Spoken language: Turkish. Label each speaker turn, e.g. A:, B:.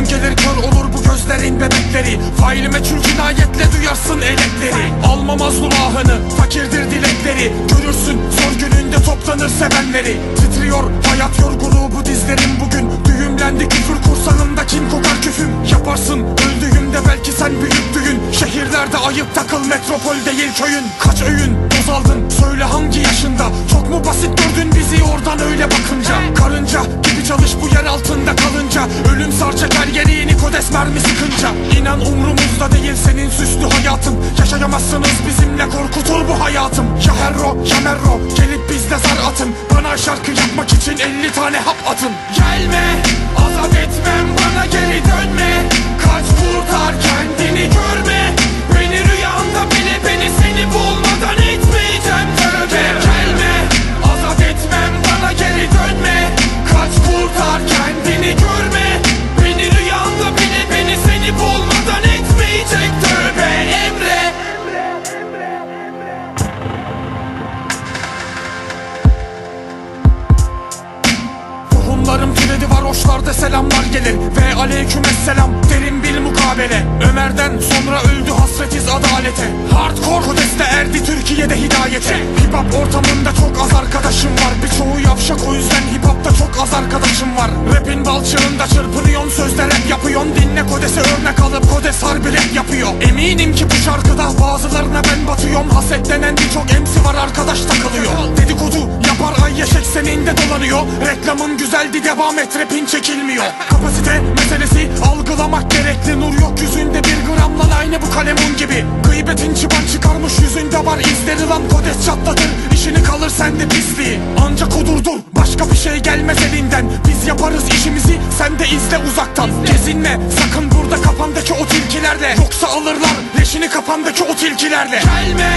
A: Zaman gelir kör olur bu gözlerin bebekleri. Faili meçhul cinayetle duyarsın elekleri Alma mazlum ahını fakirdir dilekleri. Görürsün zor gününde toplanır sevenleri. Titriyor hayat yorgunluğu bu dizlerim bugün. Düğümlendi küfür kursağında kim kokar küfüm? Yaparsın öldüğümde belki sen büyüttüğün Şehirlerde ayıp takıl metropol değil köyün. Kaç öğün doz aldın söyle hangi yaşında? Çok mu basit gördün bizi? Oradan öyle bakınca kalınca Ölüm sar çeker yeni Nikodes mermi sıkınca. İnan umrumuzda değil senin süslü hayatın. Yaşayamazsınız bizimle korkutur bu hayatım. Ya herro ya merro gelip bizde zar atın. Bana şarkı yapmak için 50 tane hap atın Tohumlarım türedi varoşlarda selamlar gelir. Ve aleykümesselam derin bir mukabele. Ömer'den sonra öldü hasretiz adalete. Hardcore kodeste erdi Türkiye'de hidayete. Hip hop ortamında çok az arkadaşım var. Birçoğu yavşak o yüzden hip hopta çok az arkadaşım var. Rapin balçığında çırpınıyorsun sözde rap yapıyorsun Dinle kodese örnek alıp kodes harbi rap yapıyor. Eminim ki bu şarkıda bazılarına ben batıyorum. Haset denen birçok MC var arkadaş takılıyor. Dedikodu dolanıyor Reklamın güzeldi devam et rapin çekilmiyor. Kapasite meselesi algılamak gerekli. Nur yok yüzünde bir gramla aynı bu kalemun gibi. Gıybetin çıban çıkarmış yüzünde var. İzleri lan Kodes çatlatır. İşini kalır sende pisliği. Ancak kudurdur başka bir şey gelmez elinden. Biz yaparız işimizi sen de izle uzaktan. Gezinme sakın burada kafandaki o tilkilerle. Yoksa alırlar leşini kafandaki o tilkilerle. Gelme